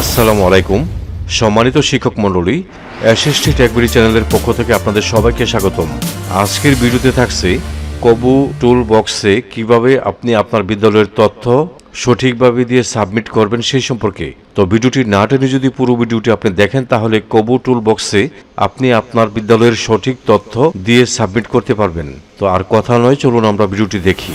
আসসালামু আলাইকুম। সম্মানিত শিক্ষক মণ্ডলী, এসএসটি ট্যাগবিরি চ্যানেলের পক্ষ থেকে আপনাদের সবাইকে স্বাগতম। আজকের ভিডিওতে থাকছে কবু টুল বক্সে কীভাবে আপনি আপনার বিদ্যালয়ের তথ্য সঠিকভাবে দিয়ে সাবমিট করবেন সেই সম্পর্কে। তো ভিডিওটি না টেনে যদি পুরো ভিডিওটি আপনি দেখেন, তাহলে কবু টুল বক্সে আপনি আপনার বিদ্যালয়ের সঠিক তথ্য দিয়ে সাবমিট করতে পারবেন। তো আর কথা নয়, চলুন আমরা ভিডিওটি দেখি।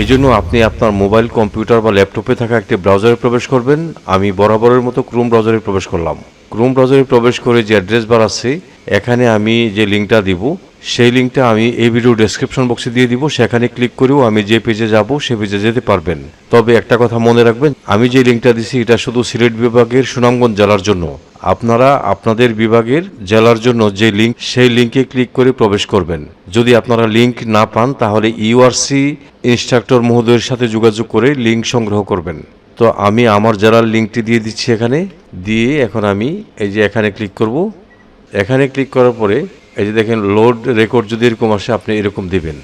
এই জন্য আপনি আপনার মোবাইল, কম্পিউটার বা ল্যাপটপে থাকা একটি ব্রাউজারে প্রবেশ করবেন। আমি বরাবরের মতো ক্রোম ব্রাউজারে প্রবেশ করলাম। ক্রোম ব্রাউজারে প্রবেশ করে যে অ্যাড্রেস বার আছে, এখানে আমি যে লিঙ্কটা দিব, সেই লিঙ্কটা আমি এই ভিডিও ডেসক্রিপশন বক্সে দিয়ে দিব। সেখানে ক্লিক করেও আমি যে পেজে যাব, সে পেজে যেতে পারবেন। তবে একটা কথা মনে রাখবেন, আমি যে লিঙ্কটা দিছি, এটা শুধু সিলেট বিভাগের সুনামগঞ্জ জেলার জন্য। আপনারা আপনাদের বিভাগের জেলার জন্য যে লিঙ্ক সেই লিঙ্কে ক্লিক করে প্রবেশ করবেন। যদি আপনারা লিঙ্ক না পান, তাহলে ইউআরসি ইনস্ট্রাক্টর মহোদয়ের সাথে যোগাযোগ করে লিঙ্ক সংগ্রহ করবেন। তো আমি আমার জেলার লিঙ্কটি দিয়ে দিচ্ছি এখানে। দিয়ে এখন আমি এই যে এখানে ক্লিক করব। এখানে ক্লিক করার পরে এই যে দেখেন লোড রেকর্ড যদি এরকম আসে, আপনি এরকম দিবেন।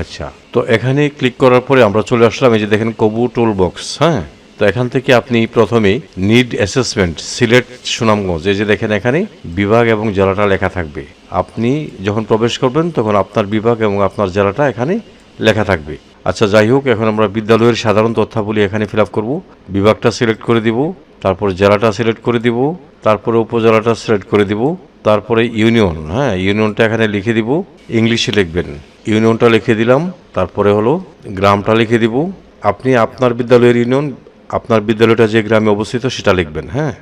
আচ্ছা তো এখানে ক্লিক করার পরে আমরা চলে আসলাম। এই যে দেখেন, কবু টোল বক্স হ্যাঁ? তো এখান থেকে আপনি প্রথমে নিড অ্যাসেসমেন্ট সিলেট সুনামগঞ্জ, এই যে দেখেন এখানে বিভাগ এবং জেলাটা লেখা থাকবে। আপনি যখন প্রবেশ করবেন, তখন আপনার বিভাগ এবং আপনার জেলাটা এখানে লেখা থাকবে। আচ্ছা যাই হোক, এখন আমরা বিদ্যালয়ের সাধারণ তথ্যাবলী এখানে ফিল আপ করব। বিভাগটা সিলেক্ট করে দিব, তারপর জেলাটা সিলেক্ট করে দিব, তারপরে উপজেলাটা সিলেক্ট করে দিব, তারপরে ইউনিয়ন হ্যাঁ ইউনিয়নটা এখানে লিখে দিব, ইংলিশে লিখবেন। ইউনিয়নটা লিখে দিলাম, তারপরে হলো গ্রামটা লিখে দিব। আপনি আপনার বিদ্যালয়ের ইউনিয়ন আপনার বিদ্যালয়টা যে গ্রামে অবস্থিত, সেটা লিখবেন হ্যাঁ?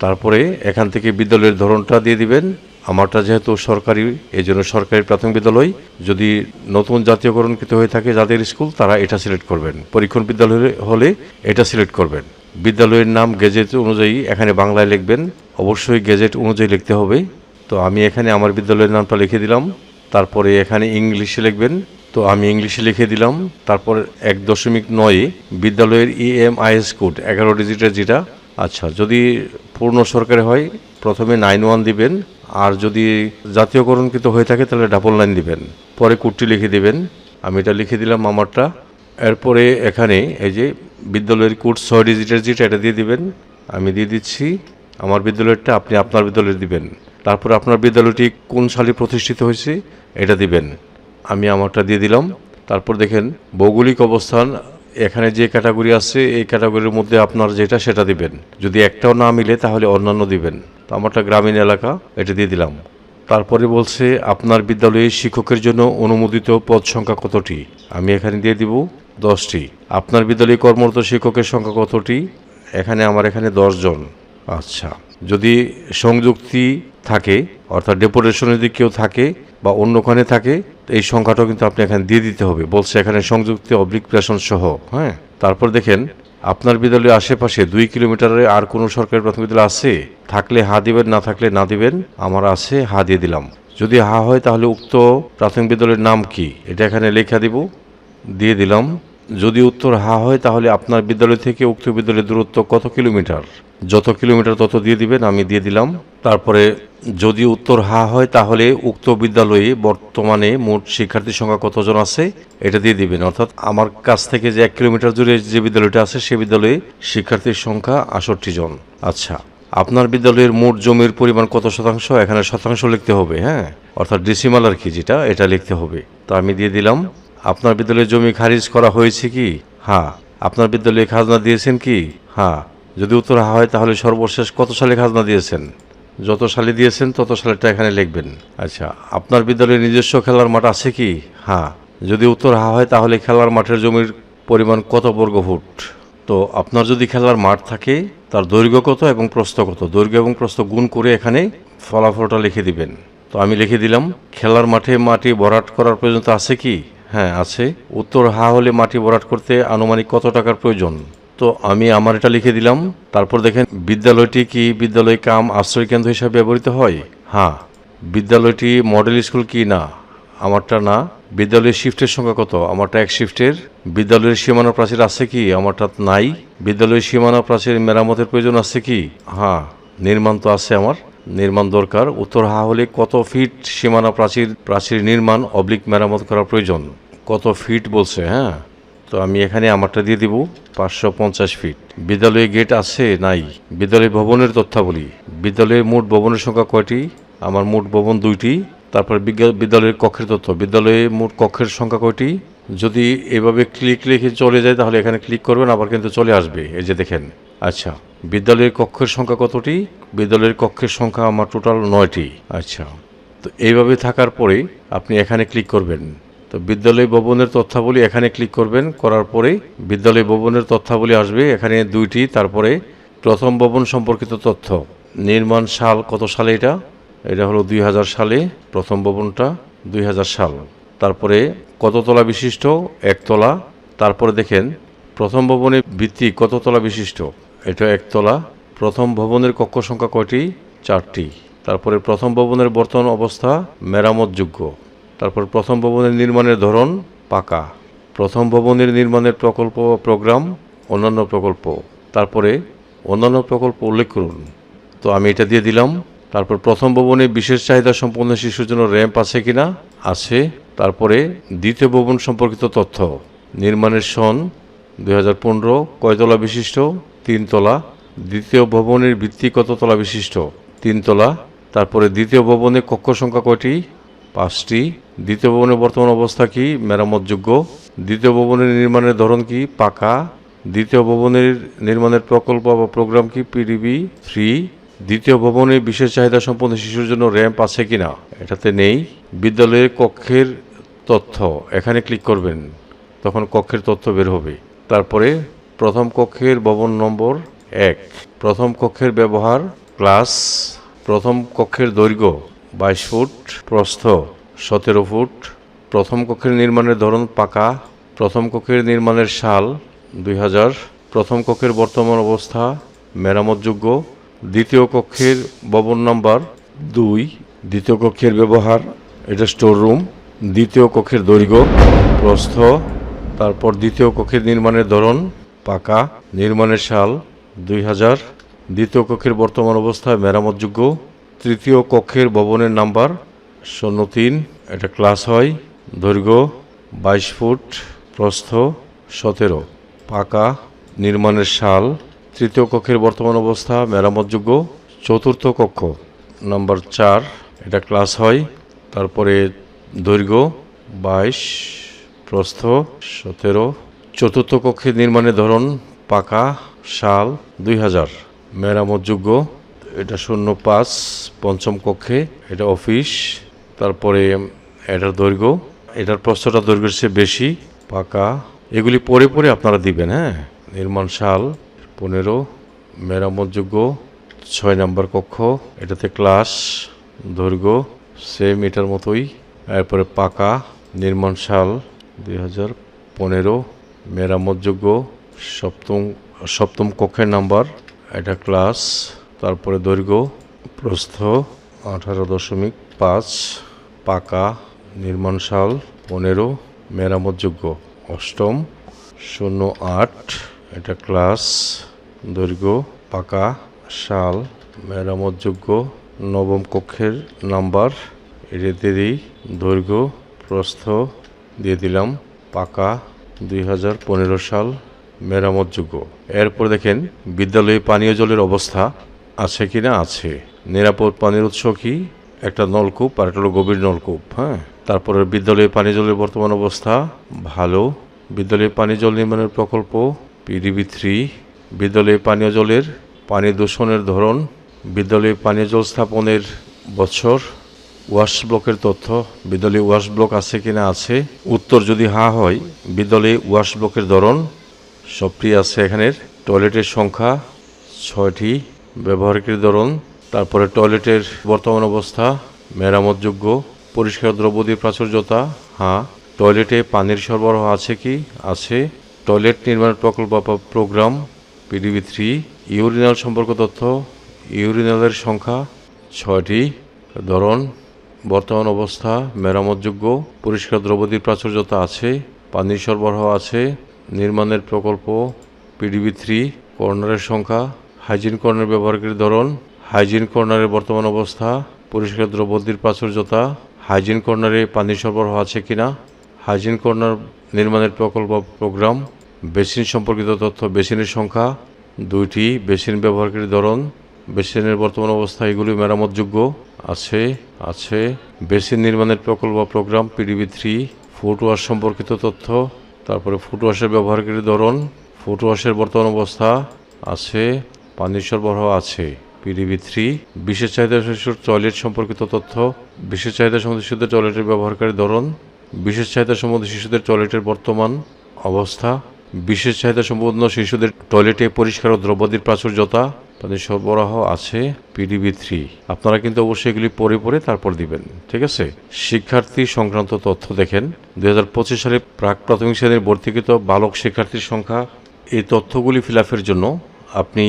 তারপরে এখান থেকে বিদ্যালয়ের ধরনটা দিয়ে দিবেন। আমারটা যেহেতু সরকারি এই জন্য সরকারি প্রাথমিক বিদ্যালয়। যদি নতুন জাতীয়করণকৃত হয়ে থাকে যাদের স্কুল, তারা এটা সিলেক্ট করবেন। পরীক্ষণ বিদ্যালয় হলে এটা সিলেক্ট করবেন। বিদ্যালয়ের নাম, গেজেট অনুযায়ী এখানে বাংলায় লিখবেন। অবশ্যই গেজেট অনুযায়ী লিখতে হবে। তো আমি এখানে আমার বিদ্যালয়ের নামটা লিখে দিলাম। তারপরে এখানে ইংলিশে লিখবেন। তো আমি ইংলিশে লিখে দিলাম। তারপর এক দশমিক নয়ে বিদ্যালয়ের E ইএমআইএস কোড এগারো ডিজিটের যেটা। আচ্ছা যদি পূর্ণ সরকারি হয়, প্রথমে নাইন ওয়ান দিবেন, আর যদি জাতীয়করণকৃত হয়ে থাকে, তাহলে ডাবল নাইন দিবেন। পরে কোডটি লিখে দিবেন। আমি এটা লিখে দিলাম আমারটা। এরপরে এখানে এই যে বিদ্যালয়ের কোড ছয় ডিজিটের যেটা, এটা দিয়ে দিবেন। আমি দিয়ে দিচ্ছি, আমার বিদ্যালয়েরটা আপনি আপনার বিদ্যালয়ের দিবেন। তারপর আপনার বিদ্যালয়টি কোন সালে প্রতিষ্ঠিত হয়েছে, এটা দিবেন। আমি আমারটা দিয়ে দিলাম। তারপর দেখেন, ভৌগোলিক অবস্থান, এখানে যে ক্যাটাগরি আছে, এই ক্যাটাগরির মধ্যে আপনার যেটা সেটা দিবেন। যদি একটাও না মিলে, তাহলে অন্যান্য দিবেন। তো আমারটা গ্রামীণ এলাকা, এটা দিয়ে দিলাম। তারপরে বলছে, আপনার বিদ্যালয়ে শিক্ষকের জন্য অনুমোদিত পদ সংখ্যা কতটি? আমি এখানে দিয়ে দিব দশটি। আপনার বিদ্যালয়ে কর্মরত শিক্ষকের সংখ্যা কতটি? এখানে, আমার এখানে জন। আচ্ছা। যদি সংযুক্তি থাকে, অর্থাৎ ডেপুটেশনে যদি কেউ থাকে বা অন্যখানে থাকে এই সংখ্যাটাও কিন্তু আপনি এখানে দিয়ে দিতে হবে। বলছে এখানে সংযুক্তি অবলিক প্রেশন সহ হ্যাঁ? তারপর দেখেন, আপনার বিদ্যালয়ের আশেপাশে দুই কিলোমিটারে আর কোনো সরকারি প্রাথমিক বিদ্যালয় আছে? থাকলে হা দিবেন, না থাকলে না দিবেন, আমার আছে, হা দিয়ে দিলাম। যদি হা হয়, তাহলে উক্ত প্রাথমিক বিদ্যালয়ের নাম কি? এটা এখানে লেখা দিব, দিয়ে দিলাম। যদি উত্তর হা হয়, তাহলে আপনার বিদ্যালয় থেকে উক্ত বিদ্যালয়ের দূরত্ব কত কিলোমিটার? যত কিলোমিটার, তত দিয়ে দিবেন, আমি দিয়ে দিলাম। তারপরে যদি উত্তর হা হয়, তাহলে উক্ত বিদ্যালয়ে বর্তমানে মোট শিক্ষার্থীর সংখ্যা কতজন আছে, এটা দিয়ে দিবেন। অর্থাৎ আমার কাছ থেকে যে এক কিলোমিটার দূরে যে বিদ্যালয়টা আছে, সে বিদ্যালয়ে শিক্ষার্থীর সংখ্যা আষট্টি জন। আচ্ছা আপনার বিদ্যালয়ের মোট জমির পরিমাণ কত শতাংশ? এখানে শতাংশ লিখতে হবে হ্যাঁ? অর্থাৎ ডিসিমাল আর কি যেটা, এটা লিখতে হবে। তো আমি দিয়ে দিলাম। আপনার বিদ্যালয়ের জমি খারিজ করা হয়েছে কি? হ্যাঁ। আপনার বিদ্যালয়ে খাজনা দিয়েছেন কি? হ্যাঁ। যদি উত্তর হয়, তাহলে সর্বশেষ কত সালে খাজনা দিয়েছেন? যত সালে দিয়েছেন, তত সালেরটা এখানে লিখবেন। আচ্ছা আপনার বিদ্যালয়ে নিজস্ব খেলার মাঠ আছে কি? হ্যাঁ। যদি উত্তর হা হয়, তাহলে খেলার মাঠের জমির পরিমাণ কত বর্গ ফুট তো আপনার যদি খেলার মাঠ থাকে, তার দৈর্ঘ্য কত এবং প্রস্থ কত? দৈর্ঘ্য এবং প্রস্থ গুণ করে এখানে ফলাফলটা লিখে দিবেন। তো আমি লিখে দিলাম, খেলার মাঠে মাটি ভরাট করার প্রয়োজন তো আছে কি? হ্যাঁ আছে। উত্তর হা হলে মাটি ভরাট করতে আনুমানিক কত টাকার প্রয়োজন? তো আমি আমার এটা লিখে দিলাম। তারপর দেখেন, বিদ্যালয়টি কি বিদ্যালয় কাম আশ্রয় কেন্দ্র হিসাবে ব্যবহৃত হয়? হ্যাঁ। বিদ্যালয়টি মডেল স্কুল কি না? আমারটা না। বিদ্যালয়ের শিফটের সংখ্যা কত? আমারটা এক শিফটের। বিদ্যালয়ের সীমানা প্রাচীর আছে কি? আমারটা নাই। বিদ্যালয়ের সীমানা প্রাচীর মেরামতের প্রয়োজন আছে কি? হ্যাঁ নির্মাণ তো আছে আমার। নির্মাণ দরকার। উত্তর হা হলে কত ফিট সীমানা প্রাচীর প্রাচীর নির্মাণ অবলিক মেরামত করা প্রয়োজন? কত ফিট বলছে হ্যাঁ? তো আমি এখানে আমারটা দিয়ে দিব, পাঁচশো পঞ্চাশ ফিট বিদ্যালয়ে গেট আছে? নাই। বিদ্যালয় ভবনের তথ্যাবলী। বিদ্যালয়ের মোট ভবনের সংখ্যা কয়টি? আমার মোট ভবন দুইটি। তারপর বিদ্যালয়ের কক্ষের তথ্য। বিদ্যালয়ে মোট কক্ষের সংখ্যা কয়টি? যদি এভাবে ক্লিক লিখে চলে যায়, তাহলে এখানে ক্লিক করবেন, আবার কিন্তু চলে আসবে। এই যে দেখেন আচ্ছা বিদ্যালয়ের কক্ষের সংখ্যা কতটি? বিদ্যালয়ের কক্ষের সংখ্যা আমার টোটাল নয়টি। আচ্ছা তো এইভাবে থাকার পরে আপনি এখানে ক্লিক করবেন। তো বিদ্যালয় ভবনের তথ্যাবলী এখানে ক্লিক করবেন, করার পরে বিদ্যালয় ভবনের তথ্যাবলী আসবে, এখানে দুইটি, তারপরে প্রথম ভবন সম্পর্কিত তথ্য। নির্মাণ সাল কত সালে এটা? এটা হলো দুই হাজার সালে, প্রথম ভবনটা দুই হাজার সাল। তারপরে কত তলা বিশিষ্ট? একতলা তারপরে দেখেন, প্রথম ভবনের ভিত্তি কত তলা বিশিষ্ট? এটা একতলা। প্রথম ভবনের কক্ষ সংখ্যা কয়টি? চারটি। তারপরে প্রথম ভবনের বর্তমান অবস্থা মেরামতযোগ্য। তারপর প্রথম ভবনের নির্মাণের ধরন পাকা। প্রথম ভবনের নির্মাণের প্রকল্প প্রোগ্রাম, অন্যান্য প্রকল্প। তারপরে অন্যান্য প্রকল্প উল্লেখ করুন। তো আমি এটা দিয়ে দিলাম। তারপর প্রথম ভবনে বিশেষ চাহিদা সম্পন্ন শিশুর জন্য র্যাম্প আছে কিনা? আছে। তারপরে দ্বিতীয় ভবন সম্পর্কিত তথ্য। নির্মাণের সন দুই হাজার পনেরো, কয়তলা বিশিষ্ট? তিনতলা, দ্বিতীয় ভবনের ভিত্তি কত তলা বিশিষ্ট? তিনতলা, তারপরে দ্বিতীয় ভবনে কক্ষ সংখ্যা কয়টি? পাঁচটি। দ্বিতীয় ভবনের বর্তমান অবস্থা কি? মেরামতযোগ্য। দ্বিতীয় ভবনের নির্মাণের ধরন কি? পাকা। দ্বিতীয় ভবনের নির্মাণের প্রকল্প বা প্রোগ্রাম কি? PDB three. দ্বিতীয় ভবনে বিশেষ চাহিদা সম্পন্ন শিশুর জন্য র্যাম্প আছে কিনা? এটাতে নেই। বিদ্যালয়ের কক্ষের তথ্য। এখানে ক্লিক করবেন। তখন কক্ষের তথ্য বের হবে। তারপরে প্রথম কক্ষের ভবন নম্বর এক। প্রথম কক্ষের ব্যবহার ক্লাস। প্রথম কক্ষের দৈর্ঘ্য বাইশ ফুট, প্রস্থ সতেরো ফুট। প্রথম কক্ষের নির্মাণের ধরন পাকা। প্রথম কক্ষের নির্মাণের সাল দুই হাজার। প্রথম কক্ষের বর্তমান অবস্থা মেরামতযোগ্য। দ্বিতীয় কক্ষের ভবন নাম্বার দুই। দ্বিতীয় কক্ষের ব্যবহার, এটা স্টোর রুম। দ্বিতীয় কক্ষের দৈর্ঘ্য, প্রস্থ। তারপর দ্বিতীয় কক্ষের নির্মাণের ধরন পাকা নির্মাণের সাল দুই হাজার। দ্বিতীয় কক্ষের বর্তমান অবস্থায় মেরামতযোগ্য। তৃতীয় কক্ষের ভবনের নাম্বার শূন্য তিন। এটা ক্লাস হয়, দৈর্ঘ্য বাইশ ফুট, প্রস্থ সতেরো। পাকা নির্মাণের সাল তৃতীয় কক্ষের বর্তমান অবস্থা মেরামতযোগ্য। চতুর্থ কক্ষ নাম্বার চার। এটা ক্লাস হয়, তারপরে দৈর্ঘ্য বাইশ, প্রস্থ সতেরো। চতুর্থ কক্ষের নির্মাণের ধরন পাকা সাল দুই হাজার। মেরামতযোগ্য, এটা শূন্য পাঁচ, পঞ্চম কক্ষে, এটা অফিস, তারপরে এটার দৈর্ঘ্য। এটার প্রস্থটা দৈর্ঘ্যের চেয়ে বেশি, পাকা। এগুলি পরে পরে আপনারা দিবেন হ্যাঁ? নির্মাণ সাল পনেরো, মেরামতযোগ্য, ছয় নম্বর কক্ষ, এটাতে ক্লাস, দৈর্ঘ্য, সেম এটার মতোই। এরপরে পাকা, নির্মাণ সাল দুই হাজার পনেরো মেরামতযোগ্য সপ্তম সপ্তম কক্ষের নাম্বার, এটা ক্লাস, তারপরে দৈর্ঘ্য, প্রস্থ আঠারো দশমিক পাঁচ, পাকা নির্মাণ সাল পনেরো, মেরামতযোগ্য অষ্টম, শূন্য আট, এটা ক্লাস, দৈর্ঘ্য, পাকা সাল মেরামতযোগ্য নবম কক্ষের নাম্বার এটাতে দিই, দৈর্ঘ্য, প্রস্থ, দিয়ে দিলাম, পাকা দুই হাজার পনেরো সাল মেরামতযোগ্য এরপর দেখেন, বিদ্যালয়ে পানীয় জলের অবস্থা আছে কি না আছে। নিরাপদ পানির উৎস কি? একটা নলকূপ আর একটা হলো গভীর নলকূপ হ্যাঁ? তারপরে বিদ্যালয়ে পানীয় জলের বর্তমান অবস্থা ভালো। বিদ্যালয়ে পানীয় জল নির্মাণের প্রকল্প, পিডিবি থ্রি। বিদ্যালয়ে পানীয় জলের পানি দূষণের ধরন, বিদ্যালয়ে পানীয় জল স্থাপনের বছর। ওয়াশ ব্লকের তথ্য, বিদ্যালয়ে ওয়াশ ব্লক আছে কিনা আছে? উত্তর যদি হা হয়, বিদ্যালয়ে ওয়াশ ব্লকের ধরন সবটি আছে এখানের টয়লেটের সংখ্যা ছয়টি ব্যবহারকারী ধরন, তারপরে টয়লেটের বর্তমান অবস্থা, মেরামতযোগ্য, পরিষ্কার দ্রব্য দিয়ে প্রাচুর্যতা হ্যাঁ টয়লেটে পানির সরবরাহ আছে কি? আছে। টয়লেট নির্মাণ প্রকল্প প্রোগ্রাম, পিডিবি থ্রি। ইউরিনাল সম্পর্ক তথ্য, ইউরিনালের সংখ্যা ছয়টি, ধরন বর্তমান অবস্থা, মেরামতযোগ্য, পরিষ্কার দ্রব্যদির প্রাচুর্যতা আছে পানির সরবরাহ আছে, নির্মাণের প্রকল্প পিডিবি থ্রি কর্নারের সংখ্যা, হাইজিন কর্নার ব্যবহারকারী ধরন, হাইজিন কর্নারের বর্তমান অবস্থা, পরিষ্কার দ্রব্যদির প্রাচুর্যতা, হাইজিন কর্নারে পানির সরবরাহ আছে কিনা, হাইজিন কর্নার নির্মাণের প্রকল্প প্রোগ্রাম, বেসিন সম্পর্কিত তথ্য, বেসিনের সংখ্যা, দুইটি বেসিন ব্যবহারকারীর ধরন, বেসিনের বর্তমান অবস্থা, এগুলি মেরামতযোগ্য। আছে আছে। বেসিন নির্মাণের প্রকল্প programme, PDB three foot wash সম্পর্কিত তথ্য, তারপরে ফুট ওয়াশের ব্যবহারকারীর ধরন ফুট ওয়াশের বর্তমান অবস্থা আছে, পানি সরবরাহ আছে, পিডিবি থ্রি, বিশেষ চাহিদা শিশুর টয়লেট সম্পর্কিত তথ্য, বিশেষ চাহিদা সম্বন্ধে শিশুদের টয়লেটের ব্যবহারকারী ধরন, বিশেষ চাহিদা সম্বন্ধে শিশুদের টয়লেটের বর্তমান অবস্থা, বিশেষ চাহিদা সম্পন্ন শিশুদের টয়লেটে পরিষ্কার ও দ্রব্যাদির প্রাচুর্যতা পানি সরবরাহ আছে পিডিবি থ্রি আপনারা কিন্তু অবশ্যই এগুলি পড়ে পড়ে তারপর দিবেন, ঠিক আছে? শিক্ষার্থী সংক্রান্ত তথ্য দেখেন। দু হাজার পঁচিশ সালে প্রাক প্রাথমিক শ্রেণির ভর্তিকৃত বালক শিক্ষার্থীর সংখ্যা, এই তথ্যগুলি ফিল জন্য আপনি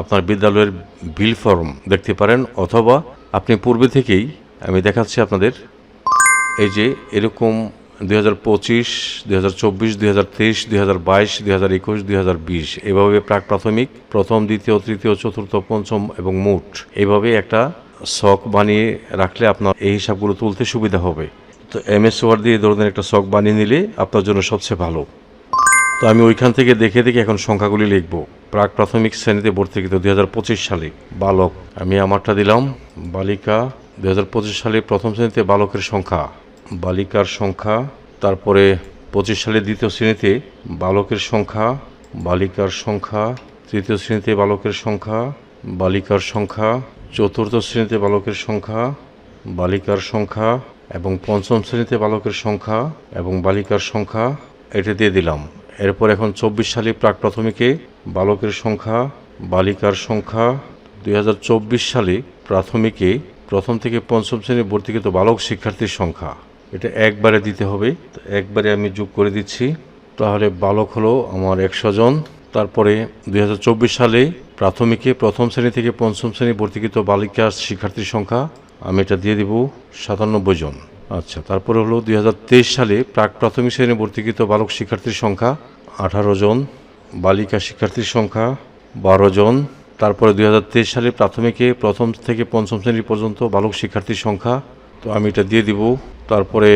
আপনার বিদ্যালয়ের বিল ফর্ম দেখতে পারেন, অথবা আপনি পূর্বে থেকেই আমি দেখাচ্ছি আপনাদের। এই যে এরকম দুই হাজার পঁচিশ, দুই হাজার চব্বিশ তেইশ বাইশ একুশ হাজার বিশ। এভাবে প্রাক প্রাথমিক, প্রথম, দ্বিতীয়, তৃতীয়, চতুর্থ, পঞ্চম এবং মোট। এইভাবে একটা শখ বানিয়ে রাখলে আপনার এই হিসাবগুলো তুলতে সুবিধা হবে। তো এম এস ওয়ার্ড দিয়ে ধরনের একটা শখ বানিয়ে নিলে আপনার জন্য সবচেয়ে ভালো। তো আমি ওইখান থেকে দেখে দেখে এখন সংখ্যাগুলি লিখব। প্রাক প্রাথমিক শ্রেণীতে ভর্তিকৃত দুই হাজার পঁচিশ সালে বালক। আমি আমারটা দিলাম, বালিকা। দুই হাজার পঁচিশ সালে প্রথম শ্রেণীতে বালকের সংখ্যা। বালিকার সংখ্যা, তারপরে পঁচিশ সালে দ্বিতীয় শ্রেণীতে বালকের সংখ্যা, বালিকার সংখ্যা, তৃতীয় শ্রেণীতে বালকের সংখ্যা, বালিকার সংখ্যা, চতুর্থ শ্রেণীতে বালকের সংখ্যা, বালিকার সংখ্যা এবং পঞ্চম শ্রেণীতে বালকের সংখ্যা এবং বালিকার সংখ্যা এটা দিয়ে দিলাম। এরপর এখন চব্বিশ সালে প্রাক প্রাথমিকে বালকের সংখ্যা, বালিকার সংখ্যা দুই হাজার চব্বিশ সালে প্রাথমিকে প্রথম থেকে পঞ্চম শ্রেণি ভর্তিকৃত বালক শিক্ষার্থীর সংখ্যা। এটা একবারে দিতে হবে। তো একবারে আমি যোগ করে দিচ্ছি। তাহলে বালক হলো আমার একশো জন। তারপরে দুই হাজার চব্বিশ সালে প্রাথমিকে প্রথম শ্রেণি থেকে পঞ্চম শ্রেণি ভর্তিকৃত বালিকা শিক্ষার্থীর সংখ্যা আমি এটা দিয়ে দিব সাতানব্বই জন। আচ্ছা তারপরে হলো দুই হাজার তেইশ সালে প্রাক প্রাথমিক শ্রেণি ভর্তিকৃত বালক শিক্ষার্থীর সংখ্যা আঠারো জন, বালিকা শিক্ষার্থীর সংখ্যা বারো জন। তারপরে দুই হাজার তেইশ সালে প্রাথমিকে প্রথম থেকে পঞ্চম শ্রেণি পর্যন্ত বালক শিক্ষার্থীর সংখ্যা তো আমি এটা দিয়ে দিব। তারপরে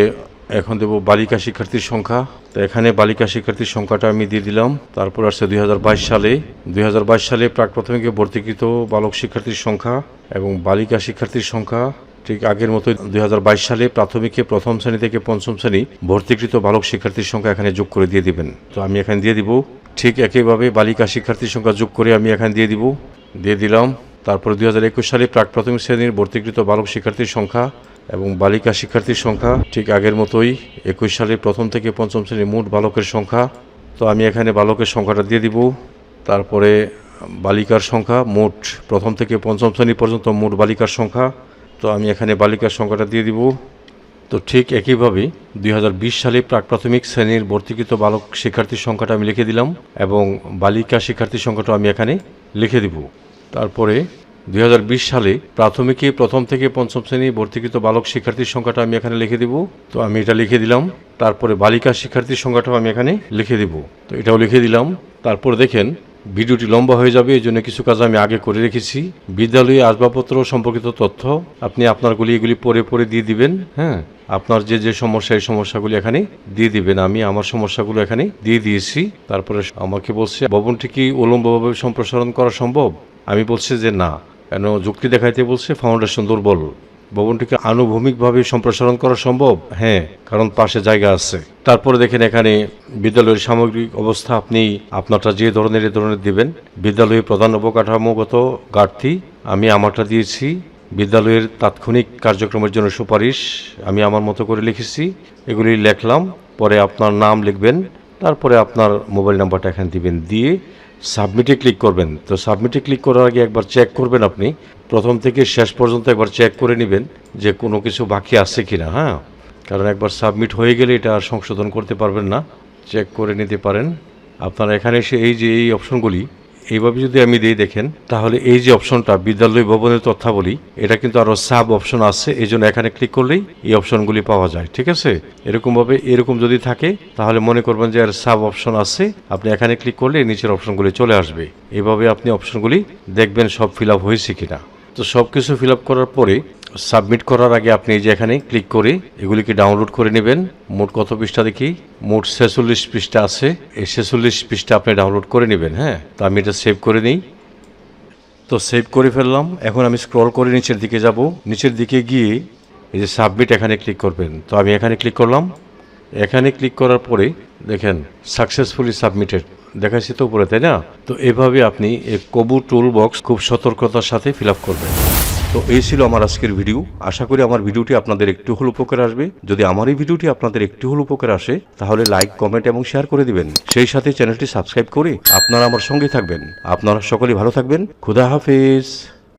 এখন দেব বালিকা শিক্ষার্থীর সংখ্যা। তো এখানে বালিকা শিক্ষার্থীর সংখ্যাটা আমি দিয়ে দিলাম। তারপর আসছে দুই হাজার বাইশ সালে। দুই হাজার বাইশ সালে প্রাক প্রাথমিকে ভর্তিকৃত বালক শিক্ষার্থীর সংখ্যা এবং বালিকা শিক্ষার্থীর সংখ্যা ঠিক আগের মতো দুই হাজার বাইশ সালে প্রাথমিকে প্রথম শ্রেণি থেকে পঞ্চম শ্রেণি ভর্তিকৃত বালক শিক্ষার্থীর সংখ্যা এখানে যোগ করে দিয়ে দিবেন। তো আমি এখানে দিয়ে দিব। ঠিক একইভাবে বালিকা শিক্ষার্থীর সংখ্যা যোগ করে আমি এখানে দিয়ে দিব। দিয়ে দিলাম। তারপরে দুই হাজার একুশ সালে প্রাক প্রাথমিক শ্রেণির ভর্তিকৃত বালক শিক্ষার্থীর সংখ্যা এবং বালিকা শিক্ষার্থীর সংখ্যা ঠিক আগের মতোই একুশ সালে প্রথম থেকে পঞ্চম শ্রেণির মোট বালকের সংখ্যা। তো আমি এখানে বালকের সংখ্যাটা দিয়ে দিব। তারপরে বালিকার সংখ্যা মোট প্রথম থেকে পঞ্চম শ্রেণি পর্যন্ত মোট বালিকার সংখ্যা। তো আমি এখানে বালিকার সংখ্যাটা দিয়ে দিব। তো ঠিক একইভাবে দুই হাজার বিশ সালে প্রাক প্রাথমিক শ্রেণির ভর্তিকৃত বালক শিক্ষার্থীর সংখ্যাটা আমি লিখে দিলাম এবং বালিকা শিক্ষার্থীর সংখ্যাটা আমি এখানে লিখে দিব। তারপরে দুই হাজার বিশ সালে প্রাথমিকে প্রথম থেকে পঞ্চম শ্রেণি ভর্তিকৃত বালক শিক্ষার্থীর সংখ্যাটা আমি এখানে লিখে দিব। তো আমি এটা লিখে দিলাম। তারপরে বালিকা শিক্ষার্থীর সংখ্যাটাও আমি এখানে লিখে দিব। তো এটাও লিখে দিলাম। তারপর দেখেন, ভিডিওটি লম্বা হয়ে যাবে এই জন্য কিছু কাজ আমি আগে করে রেখেছি। বিদ্যালয়ে আসবাবপত্র সম্পর্কিত তথ্য আপনি আপনারগুলি এগুলি পরে পরে দিয়ে দিবেন হ্যাঁ? আপনার যে যে সমস্যা, এই সমস্যাগুলি এখানে দিয়ে দিবেন। আমি আমার সমস্যাগুলো এখানে দিয়ে দিয়েছি। তারপরে আমাকে বলছে, ভবনটি কি উলম্বভাবে সম্প্রসারণ করা সম্ভব? আমি বলছি যে, না। কেন যুক্তি দেখাইতে বলছে ফাউন্ডেশন দুর্বল। ভবনটিকে আনুভূমিকভাবে সম্প্রসারণ করা সম্ভব? হ্যাঁ কারণ পাশে জায়গা আছে। তারপরে দেখেন এখানে বিদ্যালয়ের সামগ্রিক অবস্থা আপনি, আপনারটা যে ধরনের, এ ধরনের দিবেন। বিদ্যালয়ে প্রধান অবকাঠামোগত ঘাটতি, আমি আমারটা দিয়েছি। বিদ্যালয়ের তাৎক্ষণিক কার্যক্রমের জন্য সুপারিশ আমি আমার মতো করে লিখেছি। এগুলি লেখলাম, পরে আপনার নাম লিখবেন, তারপরে আপনার মোবাইল নাম্বারটা এখানে দিবেন। দিয়ে সাবমিটে ক্লিক করবেন। তো সাবমিটে ক্লিক করার আগে একবার চেক করবেন আপনি। প্রথম থেকে শেষ পর্যন্ত একবার চেক করে নেবেন যে কোনো কিছু বাকি আছে কি না হ্যাঁ? কারণ একবার সাবমিট হয়ে গেলে এটা আর সংশোধন করতে পারবেন না। চেক করে নিতে পারেন। আপনারা এখানে এসে এই যে এই অপশনগুলি এইভাবে যদি আমি দিয়ে দেখেন, তাহলে এই যে অপশনটা, বিদ্যালয় ভবনের তথ্যাবলী, এটা কিন্তু আরও সাব অপশন আছে এই জন্য এখানে ক্লিক করলেই এই অপশনগুলি পাওয়া যায়, ঠিক আছে? এরকমভাবে এরকম যদি থাকে, তাহলে মনে করবেন যে আর সাব অপশন আছে, আপনি এখানে ক্লিক করলে নিচের অপশনগুলি চলে আসবে। এভাবে আপনি অপশনগুলি দেখবেন সব ফিল আপ হয়েছে কিনা। তো সব কিছু ফিল আপ করার পরে সাবমিট করার আগে আপনি যে এখানে ক্লিক করে এগুলিকে ডাউনলোড করে নেবেন। মোট কত পৃষ্ঠা দেখি? মোট ছেচল্লিশ পৃষ্ঠা আছে। এই ছেচল্লিশ পৃষ্ঠা আপনি ডাউনলোড করে নেবেন হ্যাঁ? তো আমি এটা সেভ করে নিই। তো সেভ করে ফেললাম। এখন আমি স্ক্রল করে নিচের দিকে যাব। নিচের দিকে গিয়ে এই যে সাবমিট এখানে ক্লিক করবেন। তো আমি এখানে ক্লিক করলাম। এখানে ক্লিক করার পরে দেখেন সাকসেসফুলি সাবমিটেড দেখাচ্ছি তো উপরে, তাই না? তো এভাবে আপনি এই কবু টুল বক্স খুব সতর্কতার সাথে ফিল আপ করবেন। তো এই ছিল আমার আজকের ভিডিও। আশা করি আমার ভিডিওটি আপনাদের একটু হল উপকার আসবে। যদি আমার এই ভিডিওটি আপনাদের একটু হল উপকার আসে, তাহলে লাইক কমেন্ট এবং শেয়ার করে দিবেন। সেই সাথে চ্যানেলটি সাবস্ক্রাইব করে আপনারা আমার সঙ্গে থাকবেন। আপনারা সকলে ভালো থাকবেন। খুদা হাফেজ।